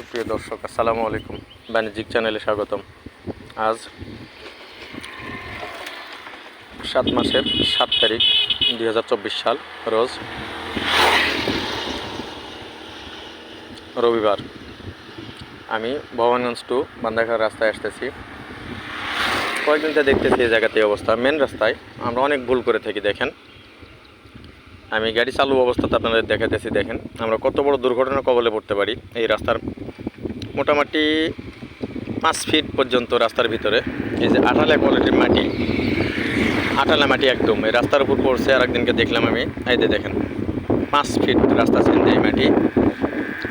সুপ্রিয় দর্শক, আসসালামু আলাইকুম। বাণিজ্যিক চ্যানেলে স্বাগতম। আজ সাত মাসের সাত তারিখ, দুই হাজার চব্বিশ সাল, রোজ রবিবার। আমি ভবানগঞ্জ টু বান্দাঘাট রাস্তায় আসতেছি। কয়েকদিন থেকে দেখতেছি এই জায়গাতে অবস্থা। মেন রাস্তায় আমরা অনেক ভুল করে থাকি, দেখেন। আমি গাড়ি চালু অবস্থাতে আপনাদের দেখাতেছি দেখেন। আমরা কত বড় দুর্ঘটনা কবলে পড়তে পারি এই রাস্তার মোটামুটি পাঁচ ফিট পর্যন্ত রাস্তার ভিতরে। এই যে আঠালা কোয়ালিটির মাটি, আঠালা মাটি একদম। এই রাস্তার উপর পড়ছে আর একদিনকে দেখলাম আমি। এই যে দেখেন, পাঁচ ফিট রাস্তা ছিলেন এই মাটি।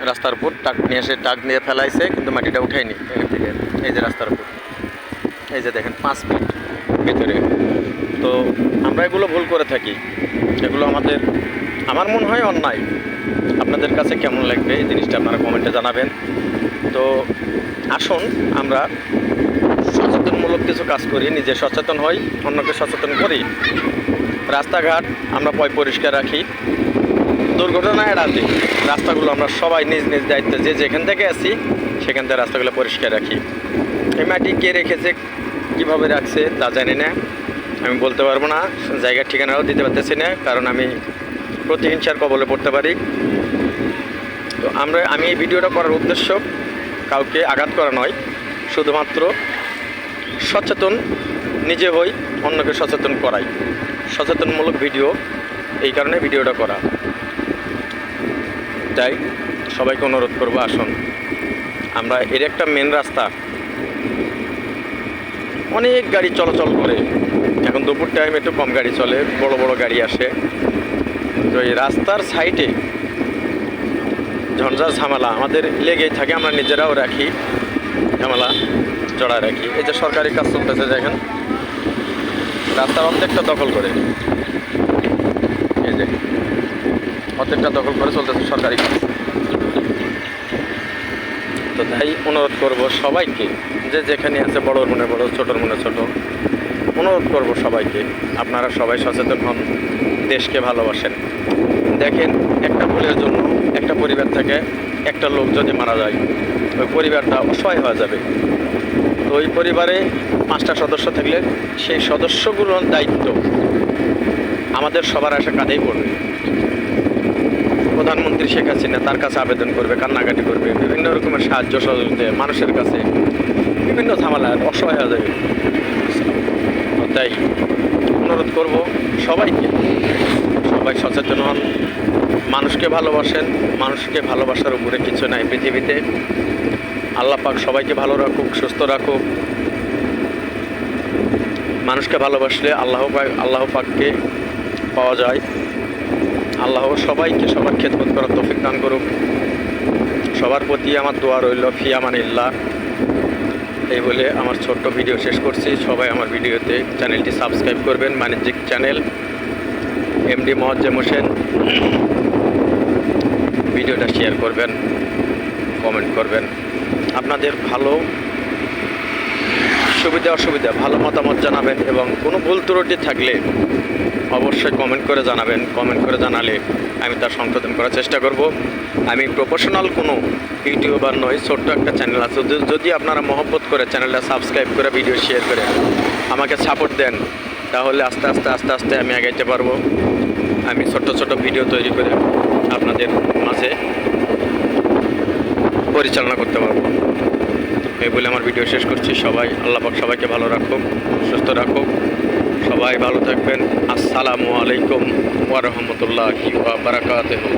রাস্তার উপর টাক নিয়ে এসে টাক নিয়ে ফেলাইছে, কিন্তু মাটিটা উঠায়নি থেকে। এই যে রাস্তার উপর। এই যে দেখেন, পাঁচ ফিট। ভিতরে। তো আমরা এগুলো ভুল করে থাকি। এগুলো আমাদের আমার মনে হয় অন্যায়। আপনাদের কাছে কেমন লাগবে? এই জিনিসটা আপনারা কমেন্টে জানাবেন। তো আসুন, আমরা সচেতনমূলক কিছু কাজ করি, নিজে সচেতন হই, অন্যকে সচেতন করি। রাস্তাঘাট আমরা পয় পরিষ্কার রাখি। দুর্ঘটনা এড়াতে রাস্তাগুলো আমরা সবাই নিজ নিজ দায়িত্বে যে যেখান থেকে আসি সেখান থেকে রাস্তাগুলো পরিষ্কার রাখি। এই মাটি কে রেখেছে? কীভাবে রাখছে তা জানি না। আমি বলতে পারব না, জায়গার ঠিকানাও দিতে পারতেছি না, কারণ আমি প্রতিহিংসার কবলে পড়তে পারি। তো আমরা, আমি এই ভিডিওটা করার উদ্দেশ্য কাউকে আঘাত করা নয়, শুধুমাত্র সচেতন নিজে হই, অন্যকে সচেতন করাই। সচেতনমূলক ভিডিও, এই কারণে ভিডিওটা করা। তাই সবাইকে অনুরোধ করব, আসুন। আমরা এর একটা মেন রাস্তা অনেক গাড়ি চলাচল করে। এখন দুপুর টাইম একটু কম গাড়ি চলে, বড় বড় গাড়ি আসে। তো এই রাস্তার সাইডে ঝঞ্ঝা ঝামেলা, আমাদের লেগেই থাকে, আমরা নিজেরাও রাখি, ঝামেলা জড়া রাখি। এই যে সরকারি কাজ চলতেছে, দেখেন, রাস্তার অর্ধেকটা দখল করে। এই যে, অর্ধেকটা দখল করে চলতেছে সরকারি কাজ। তো তাই অনুরোধ করব সবাইকে যে যেখানে আছে বড়োর মনে বড়, ছোটোর মনে ছোট, অনুরোধ করব সবাইকে, আপনারা সবাই সচেতন হন, দেশকে ভালোবাসেন। দেখেন, একটা ভুলের জন্য একটা পরিবার থেকে একটা লোক যদি মারা যায়, ওই পরিবারটা অসহায় হয়ে যাবে। তো ওই পরিবারে পাঁচটা সদস্য থাকলে সেই সদস্যগুলোর দায়িত্ব আমাদের সবার আশা কাঁধেই পড়বে। প্রধানমন্ত্রী শেখ হাসিনা তার কাছে আবেদন করবে, কান্নাকাটি করবে, বিভিন্ন রকমের সাহায্য সহযোগিতা মানুষের কাছে। বিভিন্ন ঝামেলা, অসহায় হয়ে যাবে। তাই অনুরোধ করব সবাইকে, সবাই সচেতন হন, মানুষকে ভালোবাসেন, মানুষকে ভালোবাসার উপরে কিছু নাই পৃথিবীতে। আল্লাহ পাক সবাইকে ভালো রাখুক, সুস্থ রাখুক। মানুষকে ভালোবাসলে আল্লাহ পাক, আল্লাহ পাককে পাওয়া যায়। আল্লাহ সবাইকে সবার খেদমত করার তৌফিক দান করুক। সবার প্রতি আমার দোয়া রইল ফিয়ামানিল্লাহ এই বলে আমার ছোট্ট ভিডিও শেষ করছি। সবাই আমার ভিডিওতে চ্যানেলটি সাবস্ক্রাইব করবেন। বাণিজ্যিক চ্যানেল এমডি মহজ্জেম হোসেন ভিডিওটা শেয়ার করবেন কমেন্ট করবেন। আপনাদের ভালো সুবিধা, অসুবিধা, ভালো মতামত জানাবেন এবং কোনো ভুল ত্রুটি থাকলে অবশ্যই কমেন্ট করে জানাবেন। কমেন্ট করে জানালে আমি তার সংশোধন করার চেষ্টা করব। আমি প্রফেশনাল কোনো ইউটিউবার নই, ছোট্ট একটা চ্যানেল আছে। যদি- আপনারা মহব্বত করে চ্যানেলটা সাবস্ক্রাইব করে ভিডিও শেয়ার করে আমাকে সাপোর্ট দেন, তাহলে আস্তে আস্তে আস্তে আস্তে আমি আগাইতে পারব। আমি ছোট্ট ছোট ভিডিও তৈরি করে আপনাদের মাঝে পরিচালনা করতে পারব। এই বলে আমার ভিডিও শেষ করছি। সবাই, আল্লাহ পাক সবাইকে ভালো রাখুক, সুস্থ রাখুক। সবাই ভালো থাকবেন। আসসালামু আলাইকুম ওয়া বারাকাতুহু।